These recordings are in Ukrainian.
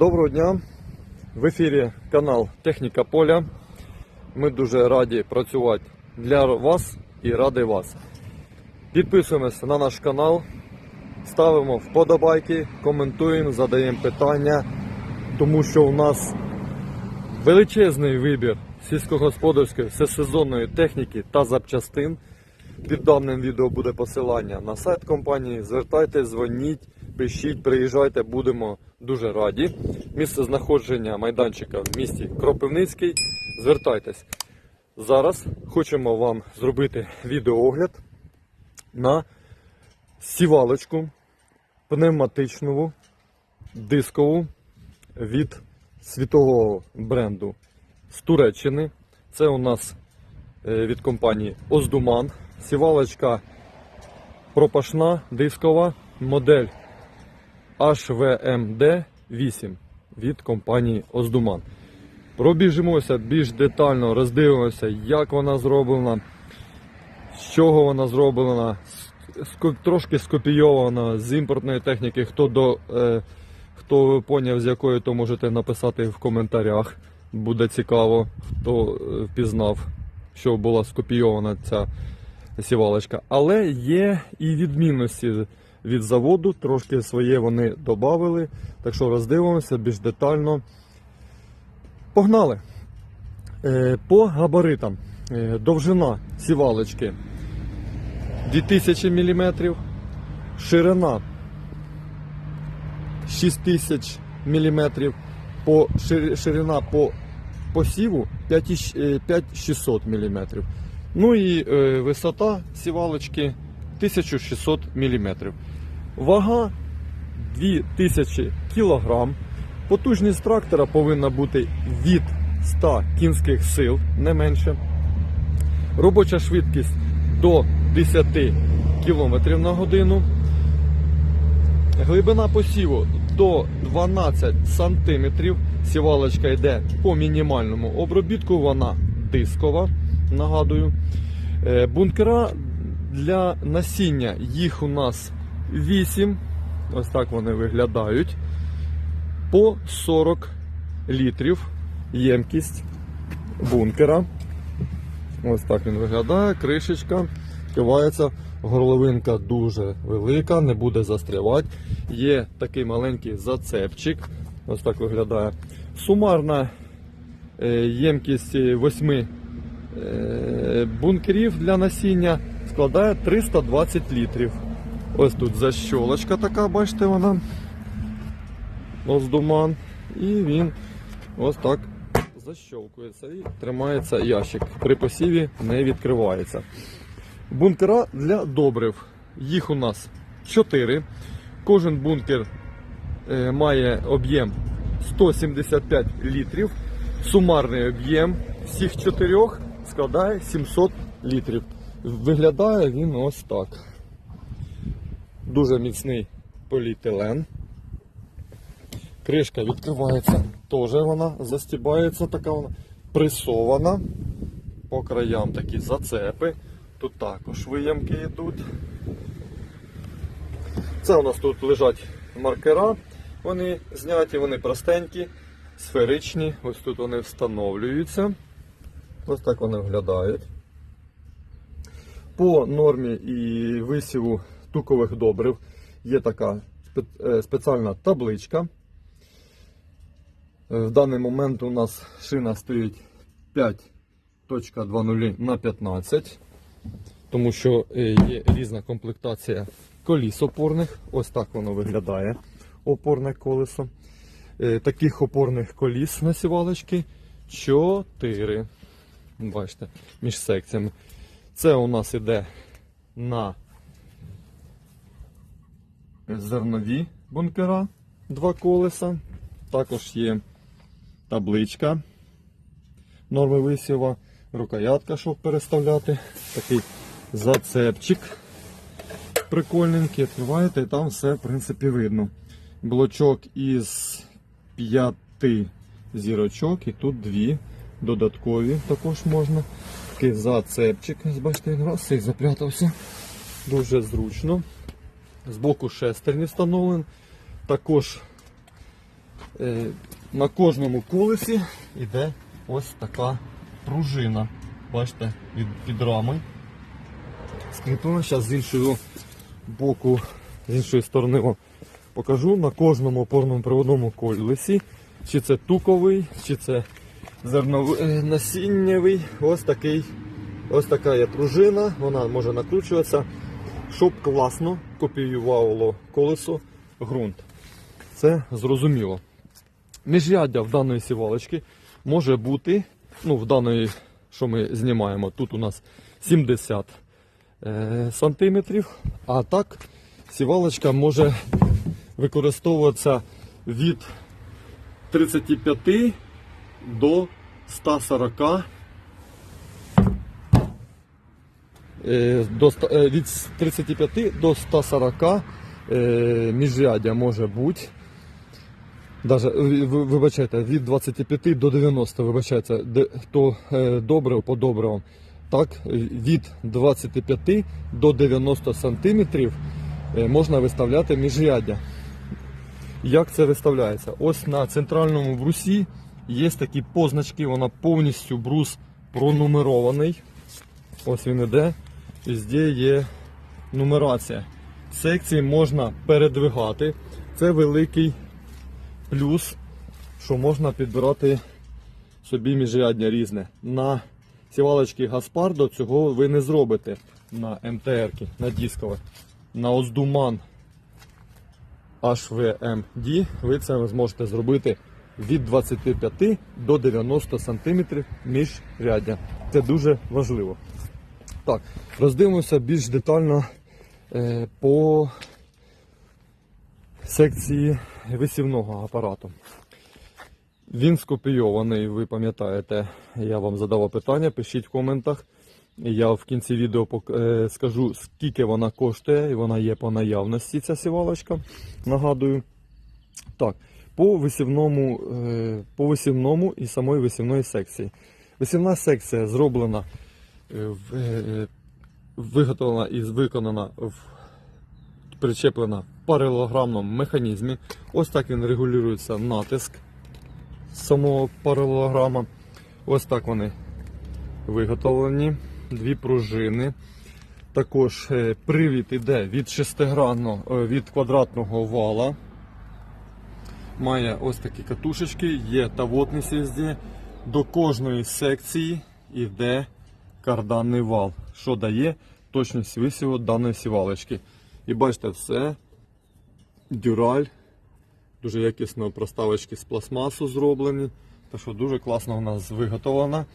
Доброго дня! В ефірі канал Техніка Поля. Ми дуже раді працювати для вас і ради вас. Підписуємося на наш канал, ставимо вподобайки, коментуємо, задаємо питання, тому що у нас величезний вибір сільськогосподарської всесезонної техніки та запчастин. Під даним відео буде посилання на сайт компанії. Звертайтесь, дзвоніть, пишіть, приїжджайте, будемо дуже раді. Місце знаходження майданчика в місті Кропивницький. Звертайтесь. Зараз хочемо вам зробити відеоогляд на сівалочку пневматичну дискову від світового бренду з Туреччини. Це у нас е, від компанії Оздуман. Сівалочка пропашна, дискова, модель HVMD 8 від компанії Оздуман. Пробіжимося більш детально, роздивимося, як вона зроблена, з чого вона зроблена, трошки скопійована з імпортної техніки. Хто до е, хто поняв, з якої, то можете написати в коментарях. Буде цікаво, хто е, впізнав, що була скопійована ця сівалочка. Але є і відмінності від заводу, трошки своє вони додали. Так що роздивимося більш детально. Погнали! Е, По габаритам. Е, Довжина сівалочки 2000 мм, ширина 6000 мм, по, ширина по посіву 5600 мм. Ну і е, висота сівалочки 1600 мм. Вага 2000 кг. Потужність трактора повинна бути від 100 кінських сил, не менше. Робоча швидкість до 10 км на годину. Глибина посіву до 12 см. Сівалочка йде по мінімальному обробітку, вона дискова, нагадую. Е, Бункера для насіння їх у нас 8. Ось так вони виглядають. По 40 літрів ємкість бункера. Ось так він виглядає, кришечка, кивається, горловинка дуже велика, не буде застрявати. Є такий маленький зацепчик. Ось так виглядає. Сумарна е, ємкість 8 бункерів для насіння складає 320 літрів. Ось тут защолочка така, бачите, вона. Оздуман. І він ось так защолкується і тримається ящик. При посіві не відкривається. Бункера для добрив. Їх у нас 4. Кожен бункер е, має об'єм 175 літрів. Сумарний об'єм всіх чотирьох складає 700 літрів. Виглядає він ось так. Дуже міцний поліетилен. Кришка відкривається, теж вона застібається, така вона пресована. По краям такі зацепи. Тут також виямки йдуть. Це у нас тут лежать маркера. Вони зняті, вони простенькі, сферичні. Ось тут вони встановлюються. Ось так вони виглядають. По нормі і висіву тукових добрив є така е, спеціальна табличка. Е, В даний момент у нас шина стоїть 5.20 на 15, тому що е, є різна комплектація коліс опорних. Ось так воно виглядає. Опорне колесо. Таких опорних коліс на сівалочки 4. Бачите, між секціями. Це у нас іде на зернові бункера, два колеса. Також є табличка норми висіва, рукоятка, щоб переставляти. Такий зацепчик прикольненький. Відкриваєте і там все в принципі видно. Блочок із п'яти зірочок і тут дві додаткові також можна. Такий зацепчик, бачите, раз і запрятався. Дуже зручно. Збоку шестерні встановлен. Також Е, на кожному колесі йде ось така пружина. Бачите, від, від рами. Скріплена. Зараз з іншого боку, з іншої сторони вам покажу на кожному опорному приводному колесі. Чи це туковий, чи це зерновий, е, насіннєвий. Ось такий, ось така є пружина, вона може накручуватися, щоб класно копіювало колесо ґрунт. Це зрозуміло. Міжряддя в даної сівалочки може бути, ну, в даної, що ми знімаємо, тут у нас 70 е, сантиметрів, а так сівалочка може використовуватися від 35 до 140 е, до, ста- е, від 35 до 140 е, міжряддя може бути. Даже, е, вибачайте, від 25 до 90, вибачайте, то е, добре по добривам. Так, е, від 25 до 90 сантиметрів е, можна виставляти міжряддя. Як це виставляється? Ось на центральному брусі є такі позначки, вона повністю брус пронумерований. Ось він іде. Везде є нумерація. Секції можна передвигати. Це великий плюс, що можна підбирати собі міжряддя різне. На сівалочці Гаспардо цього ви не зробите на МТР, на дискове. На Оздуман HVMD ви це зможете зробити від 25 до 90 см міжряддя. Це дуже важливо. Так, роздивимося більш детально е, по секції висівного апарату. Він скопійований, ви пам'ятаєте, я вам задавав питання, пишіть в коментах. Я в кінці відео е, скажу, скільки вона коштує, і вона є по наявності, ця сівалочка. Нагадую. Так, по висівному, е, по висівному і самої висівної секції. Висівна секція зроблена, виготовлена і виконана причеплена в паралелограмному механізмі. Ось так він регулюється натиск самого паралелограма. Ось так вони виготовлені. Дві пружини. Також е, привід іде від шестигранного, е, від квадратного вала. Має ось такі катушечки, є тавотний звізді. До кожної секції йде карданний вал, що дає точність висіву даної сівалочки. І бачите, все дюраль, дуже якісно проставочки з пластмасу зроблені. Так що дуже класно у нас виготовлена.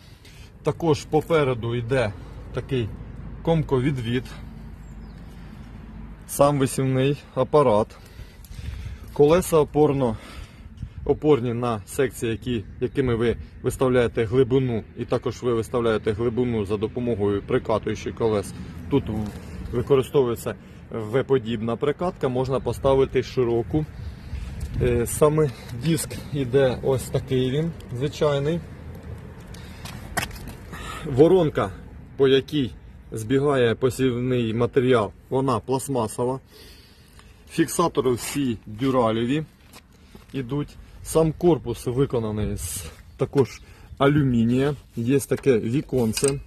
Також попереду йде такий комковідвід, сам висівний апарат. Колеса опорно, опорні на секції, які, якими ви виставляєте глибину, і також ви виставляєте глибину за допомогою прикатуючих колес. Тут використовується V-подібна прикатка, можна поставити широку. Е, Саме диск іде ось такий він, звичайний. Воронка, по якій збігає посівний матеріал, вона пластмасова. Фіксатори всі дюралеві йдуть. Сам корпус виконаний з також алюмінія. Є таке віконце,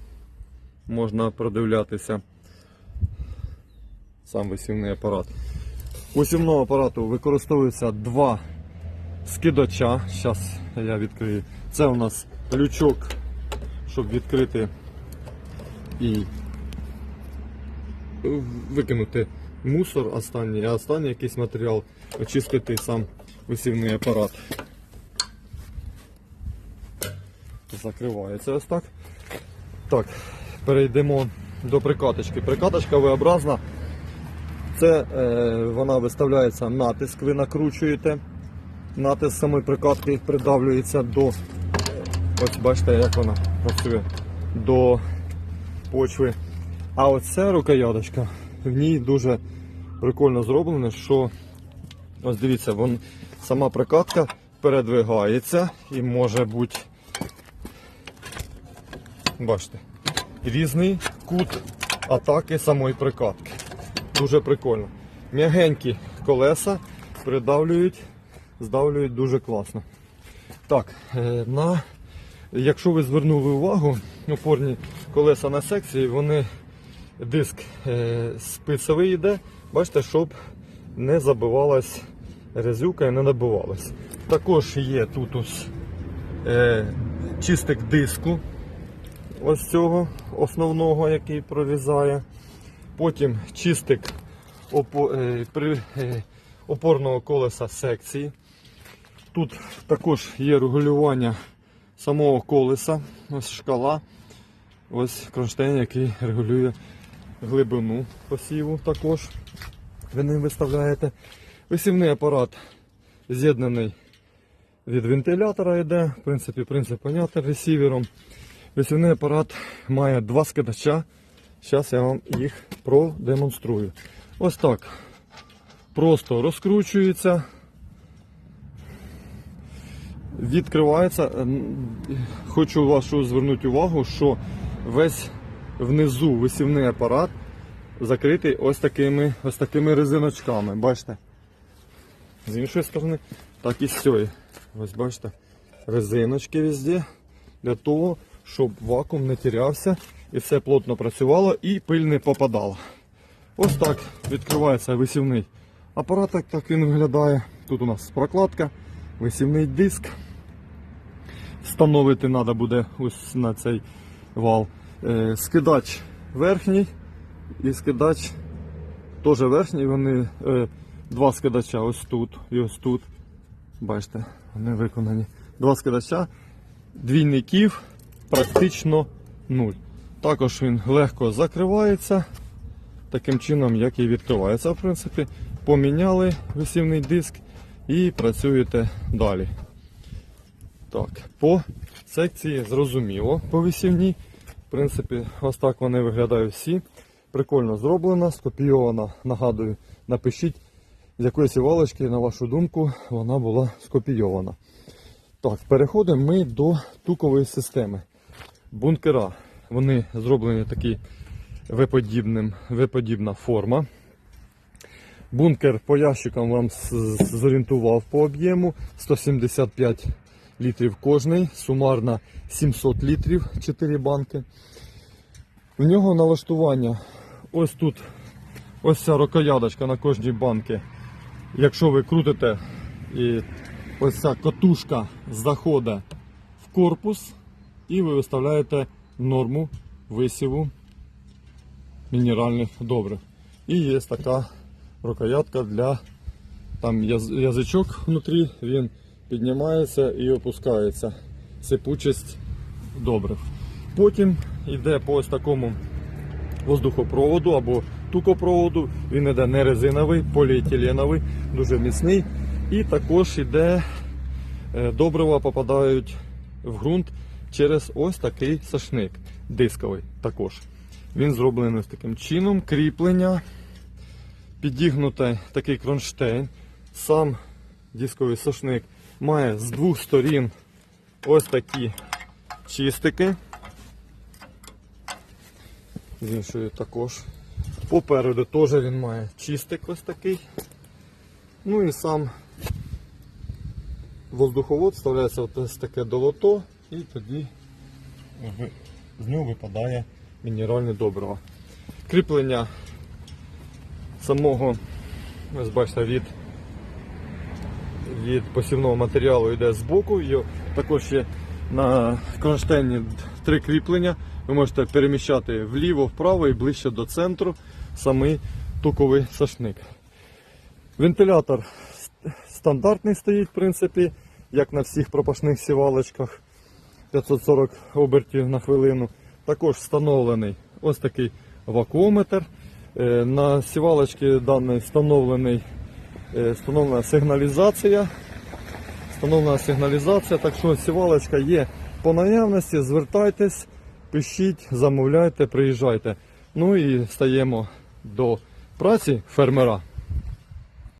можна продивлятися. Сам висівний апарат. У сівного апарату використовується два скидача. Зараз я відкрию. Це у нас лючок, щоб відкрити і викинути мусор останній, а останній якийсь матеріал очистити сам висівний апарат. Закривається ось так. Так, перейдемо до прикаточки. Прикаточка V-образна. Це е, вона виставляється натиск, ви накручуєте. Натиск самої прикатки придавлюється до. Ось бачите, як вона працює до почви. А оця рукояточка, в ній дуже прикольно зроблено, що ось дивіться, вон, сама прикатка передвигається і може бути, бачите, різний кут атаки самої прикатки. Дуже прикольно. М'ягенькі колеса придавлюють здавлюють дуже класно. Так, е, на, якщо ви звернули увагу, опорні колеса на секції, вони диск е, спицевий йде, бачите, щоб не забивалась резюка не набивалась. Також є тут ось е, чистик диску, ось цього основного, який прорізає. Потім чистик опо, е, при, е, опорного колеса секції. Тут також є регулювання самого колеса, ось шкала, ось кронштейн, який регулює глибину посіву також. Ви ним виставляєте. Висівний апарат з'єднаний від вентилятора йде. В принципі, принцип понятний ресівером. Висівний апарат має два скидача. Зараз я вам їх продемонструю. Ось так. Просто розкручується. Відкривається. Хочу вашу звернути увагу, що весь внизу висівний апарат закритий ось такими, ось такими резиночками. Бачите? З іншої сторони, так і з цієї. Ось бачите, резиночки везде для того, щоб вакуум не тірявся і все плотно працювало і пиль не попадала. Ось так відкривається висівний апарат, так, він виглядає. Тут у нас прокладка, висівний диск. Встановити треба буде ось на цей вал. Е, скидач верхній і скидач теж верхній. Вони е, два скидача ось тут і ось тут. Бачите, вони виконані. Два скидача, двійників практично нуль. Також він легко закривається, таким чином, як і відкривається. В принципі, поміняли висівний диск і працюєте далі. Так, по секції зрозуміло по висівній. В принципі, ось так вони виглядають всі. Прикольно зроблено, скопійовано. Нагадую, напишіть, з якої сівалочки, на вашу думку, вона була скопійована. Так, переходимо ми до тукової системи. Бункера. Вони зроблені такі виподібна форма. Бункер по ящикам вам зорієнтував по об'єму 175 літрів кожний, сумарно 700 літрів 4 банки. В нього налаштування ось тут ось ця рукояточка на кожній банці. Якщо ви крутите і ось ця катушка заходить в корпус і ви виставляєте норму висіву мінеральних добрив. І є така рукоятка для там язичок внутрі, він піднімається і опускається. Сипучість добрив. Потім йде по ось такому воздухопроводу або тукопроводу. Він йде не резиновий, поліетиленовий, дуже міцний. І також йде е, добрива попадають в ґрунт через ось такий сашник дисковий також. Він зроблений таким чином. Кріплення, підігнутий такий кронштейн. Сам дисковий сошник має з двох сторін ось такі чистики. З іншої також. Попереду теж він має чистик ось такий. Ну і сам воздуховод вставляється ось таке долото і тоді з нього випадає мінеральне добриво. Кріплення самого, ось бачите, від, від посівного матеріалу йде з боку. Також є на кронштейні три кріплення. Ви можете переміщати вліво, вправо і ближче до центру самий туковий сашник. Вентилятор стандартний стоїть, в принципі, як на всіх пропашних сівалочках 540 обертів на хвилину. Також встановлений ось такий вакуометр. Е, На сівалочці даної встановлений, е, встановлена сигналізація. Встановлена сигналізація, так що сівалочка є по наявності, звертайтесь, пишіть, замовляйте, приїжджайте. Ну і стаємо до праці фермера.